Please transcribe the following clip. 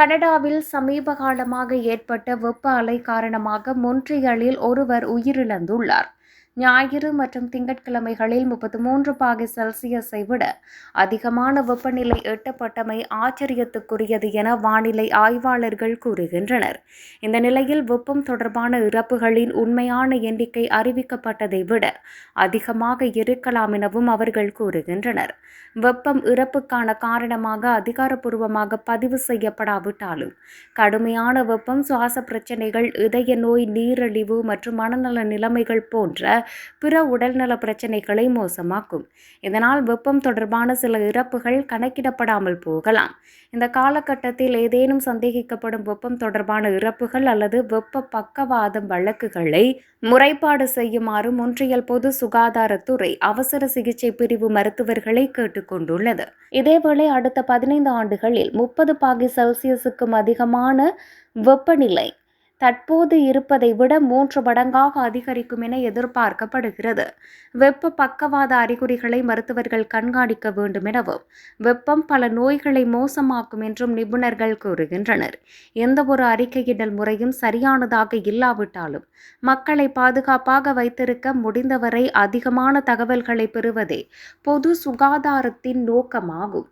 கனடாவில் சமீப காலமாக ஏற்பட்ட வெப்ப அலை காரணமாக மொன்ட்ரியலில் ஒருவர் உயிரிழந்துள்ளார். ஞாயிறு மற்றும் திங்கட்கிழமைகளில் முப்பத்து மூன்று பாகை செல்சியஸை விட அதிகமான வெப்பநிலை எட்டப்பட்டமை ஆச்சரியத்துக்குரியது என வானிலை ஆய்வாளர்கள் கூறுகின்றனர். இந்த நிலையில் வெப்பம் தொடர்பான இறப்புகளின் உண்மையான எண்ணிக்கை அறிவிக்கப்பட்டதை விட அதிகமாக இருக்கலாம் எனவும் அவர்கள் கூறுகின்றனர். வெப்பம் இறப்புக்கான காரணமாக அதிகாரப்பூர்வமாக பதிவு செய்யப்படாவிட்டாலும் கடுமையான வெப்பம் சுவாச பிரச்சனைகள் இதய நோய் நீரிழிவு மற்றும் மனநல நிலைமைகள் போன்ற பிற உடல்நல பிரச்சனைகளை மோசமாக்கும். இதனால் வெப்பம் தொடர்பான சில இறப்புகள் கணக்கிடப்படாமல் போகலாம். இந்த காலகட்டத்தில் ஏதேனும் சந்தேகிக்கப்படும் வெப்பம் தொடர்பான இறப்புகள் அல்லது வெப்ப பக்கவாதம் வழக்குகளை முறைப்பாடு செய்யுமாறு ஒன்றியல் பொது சுகாதாரத்துறை அவசர சிகிச்சை பிரிவு மருத்துவர்களை கேட்டுக்கொண்டுள்ளது. இதேவேளை அடுத்த பதினைந்து ஆண்டுகளில் முப்பது பாகி செல்சியஸுக்கும் அதிகமான வெப்பநிலை தற்போது இருப்பதை விட மூன்று மடங்காக அதிகரிக்கும் என எதிர்பார்க்கப்படுகிறது. வெப்ப பக்கவாத அறிகுறிகளை மருத்துவர்கள் கண்காணிக்க வேண்டும் எனவும் வெப்பம் பல நோய்களை மோசமாக்கும் என்றும் நிபுணர்கள் கூறுகின்றனர். எந்த ஒரு அறிக்கையிடல் முறையும் சரியானதாக இல்லாவிட்டாலும் மக்களை பாதுகாப்பாக வைத்திருக்க முடிந்தவரை அதிகமான தகவல்களை பெறுவதே பொது சுகாதாரத்தின் நோக்கமாகும்.